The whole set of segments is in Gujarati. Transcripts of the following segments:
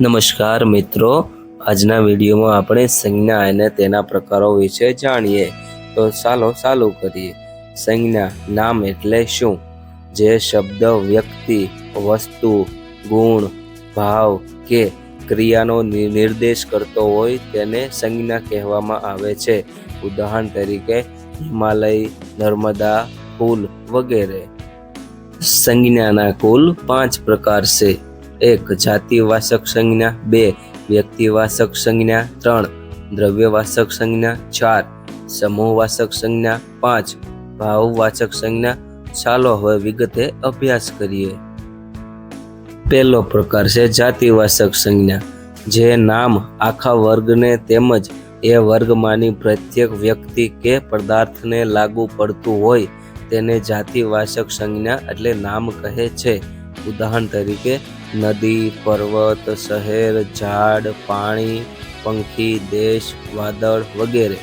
નમસ્કાર મિત્રો, આજના વિડીયોમાં આપણે સંજ્ઞા અને તેના પ્રકારો વિશે જાણીએ. તો ચાલો, ચાલુ કરીએ. સંજ્ઞા, નામ એટલે શું? જે શબ્દ, વ્યક્તિ, વસ્તુ, ગુણ, ભાવ કે ક્રિયાનો નિર્દેશ કરતો હોય તેને સંજ્ઞા કહેવામાં આવે છે. ઉદાહરણ તરીકે, હિમાલય, નર્મદા, ફૂલ વગેરે. સંજ્ઞાના કુલ પાંચ પ્રકાર છે. એક જાતિવાસક સંજ્ઞા, બે વ્યક્તિવાસક સંજ્ઞા, ત્રણ દ્રવ્યવાસક સંજ્ઞા, ચાર સમૂહવાસક સંજ્ઞા, પાંચ ભાવવાચક સંજ્ઞા. ચાલો હવે વિગતે અભ્યાસ કરીએ. પહેલો પ્રકાર છે જાતિવાસક સંજ્ઞા, જે નામ આખા વર્ગને તેમજ એ વર્ગમાંની પ્રત્યેક વ્યક્તિ કે પદાર્થને લાગુ પડતું હોય તેને જાતિવાસક સંજ્ઞા એટલે નામ કહે છે. ઉદાહરણ તરીકે નદી, પર્વત, શહેર, ઝાડ, પાણી, પંખી, દેશ, વાદળ વગેરે.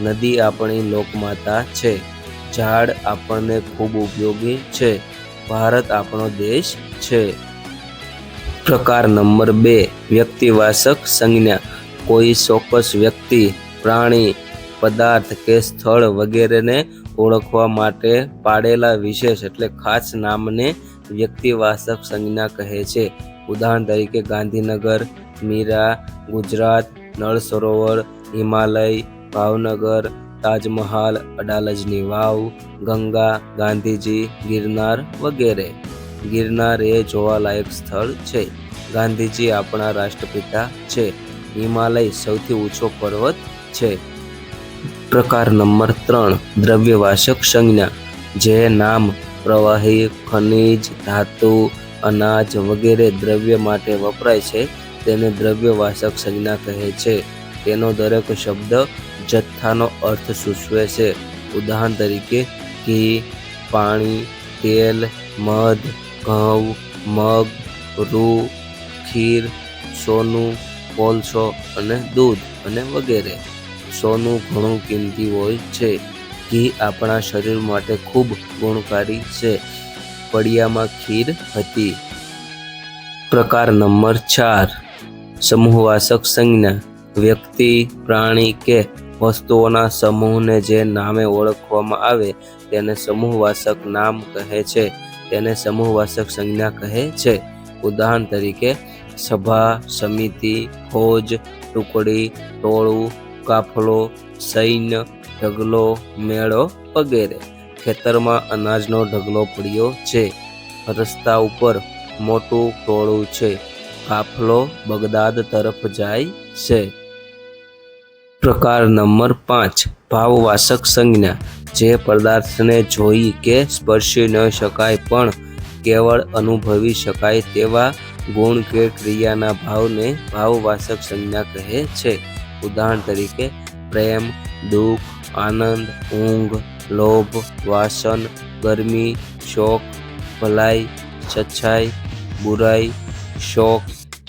નદી આપણી લોકમાતા છે. ઝાડ આપણને ખૂબ ઉપયોગી છે. ભારત આપણો દેશ છે. પ્રકાર નંબર બે, વ્યક્તિવાસક સંજ્ઞા. કોઈ ચોક્કસ વ્યક્તિ, પ્રાણી, પદાર્થ કે સ્થળ વગેરેને ઓળખવા માટે પાડેલા વિશેષ એટલે ખાસ નામને વ્યક્તિવાચક સંજ્ઞા કહે છે. ઉદાહરણ તરીકે, ગાંધીનગર, મીરા, ગુજરાત, નળ સરોવર, હિમાલય, ભાવનગર, તાજમહાલ, અડાલજની વાવ, ગંગા, ગાંધીજી, ગિરનાર વગેરે. ગિરનાર એ જોવાલાયક સ્થળ છે. ગાંધીજી આપણા રાષ્ટ્રપિતા છે. હિમાલય સૌથી ઊંચો પર્વત છે. પ્રકાર નંબર ત્રણ, દ્રવ્યવાસક સંજ્ઞા, જે નામ પ્રવાહી ખનિજ, ધાતુ, અનાજ વગેરે દ્રવ્ય માટે વપરાય છે. તેને દ્રવ્યવાચક સંજ્ઞા કહે છે. તેનો દરેક શબ્દ જથ્થાનો અર્થ સૂચવે છે. ઉદાહરણ તરીકે, ઘી, પાણી, તેલ, મધ, ઘઉં, મગ, રૂ, ખીર, સોનું, કોલસો અને દૂધ અને વગેરે. સોનું ઘણું કિંમતી હોય છે. ઘી આપણા શરીર માટે ખૂબ ગુણકારી છે. પડિયામાં ખીર હતી. પ્રકાર નંબર ચાર. સમૂહવાચક સંજ્ઞા. વ્યક્તિ, પ્રાણી કે વસ્તુઓના સમૂહને જે નામે ઓળખવામાં આવે તેને સમૂહવાસક નામ કહે છે. તેને સમૂહવાસક સંજ્ઞા કહે છે. ઉદાહરણ તરીકે, સભા, સમિતિ, ફોજ, ટુકડી, ટોળું, કાફલો, સૈન્ય ઢગલો મેળો વગેરે. ખેતરમાં અનાજનો ઢગલો પડ્યો છે. રસ્તા ઉપર મોટું ટોળું છે. કાફલો બગદાદ તરફ જાય છે. પ્રકાર નંબર પાંચ. ભાવવાસક સંજ્ઞા. જે પદાર્થને જોઈ કે સ્પર્શી ન શકાય પણ કેવળ અનુભવી શકાય તેવા ગુણ કે ક્રિયાના ભાવને ભાવવાસક સંજ્ઞા કહે છે. ઉદાહરણ તરીકે, પ્રેમ દુઃખ, આનંદ, ઊંઘ, લોભ, વાસન, ગરમી, શોક, ભલાઈ સચ્છાઈ બુરાઈ, શોક,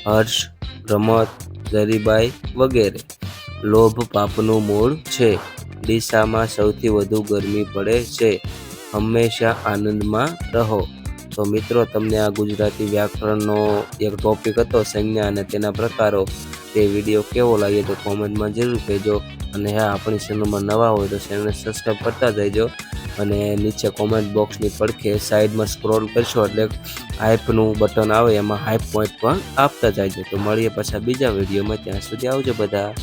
હર્ષ, રમત, ગરીબાઈ વગેરે. લોભ પાપનું મૂળ છે. ડીસામાં સૌથી વધુ ગરમી પડે છે. હંમેશા આનંદમાં રહો. તો મિત્રો, તમને આ ગુજરાતી વ્યાકરણનો એક ટોપિક હતો, સંજ્ઞા અને તેના પ્રકારો. તે વીડિયો કેવો લાગ્યો તો કોમેન્ટમાં જરૂર કહેજો. અને હા, આપણી ચેનલમાં નવા હોય તો ચેનલને સબસ્ક્રાઈબ કરતા જઈજો. અને નીચે કોમેન્ટ બોક્સની પડખે સાઈડમાં સ્ક્રોલ કરશો એટલે હાઈપનું બટન આવે, એમાં હાઈપ પોઈન્ટ પણ આપતા જજો તો મળીએ પાછા બીજા વિડીયોમાં. ત્યાં સુધી આવજો બધા.